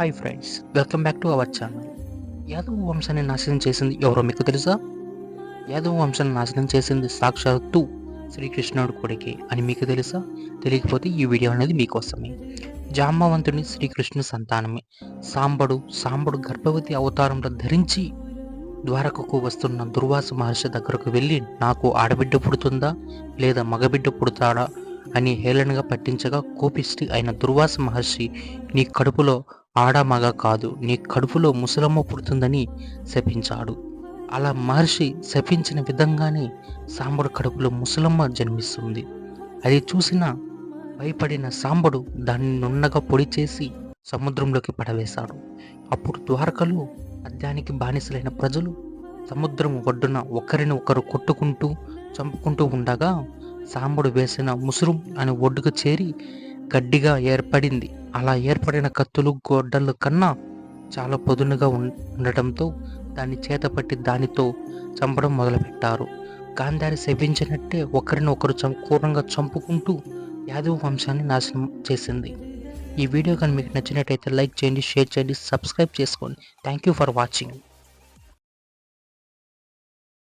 Hi friends welcome back to our channel Yadav వంశాన్ని నాశనం చేసింది ఎవరో మీకు తెలుసా? యాదవ్ వంశాన్ని నాశనం చేసింది సాక్షాత్తు శ్రీకృష్ణుడు కొడుకే అని మీకు తెలుసా? తెలియకపోతే ఈ వీడియో అనేది మీకోసమే. జాంబవంతుని శ్రీకృష్ణుని సంతానమే. సాంబడు సాంబడు గర్భవతి అవతారంలో ధరించి ద్వారకకు వస్తున్న దుర్వాస మహర్షి దగ్గరకు వెళ్ళి నాకు ఆడబిడ్డ పుడుతుందా? లేదా మగబిడ్డ పుడతాడా? అని హేళనగా పట్టించగా కోపిష్టి అయిన దుర్వాస మహర్షి నీ కడుపులో ఆడ మగ కాదు నీ కడుపులో ముసలమ్మ పుడుతుందని శపించాడు. అలా మహర్షి శపించిన విధంగానే సాంబడు కడుపులో ముసలమ్మ జన్మిస్తుంది. అది చూసిన భయపడిన సాంబడు దాన్ని నున్నగా పొడి చేసి సముద్రంలోకి పడవేశాడు. అప్పుడు ద్వారకలో మద్యానికి బానిసలైన ప్రజలు సముద్రం ఒడ్డున ఒకరిని ఒకరు కొట్టుకుంటూ చంపుకుంటూ ఉండగా సాంబడు వేసిన ముసురు అనే ఒడ్డుకు చేరి గడ్డిగా ఏర్పడింది. అలా ఏర్పడిన కత్తులు గొడ్డల కన్నా చాలా పొదునుగా ఉం- ఉండటంతో దాన్ని చేతపట్టి దానితో చంపడం మొదలుపెట్టారు. గాంధారి శపించినట్టే ఒకరిని ఒకరు క్రూరంగా చంపుకుంటూ యాదవ్ వంశాన్ని నాశనం చేసింది. ఈ వీడియో కానీ మీకు నచ్చినట్టయితే లైక్ చేయండి షేర్ చేయండి సబ్స్క్రైబ్ చేసుకోండి. Thank you for watching.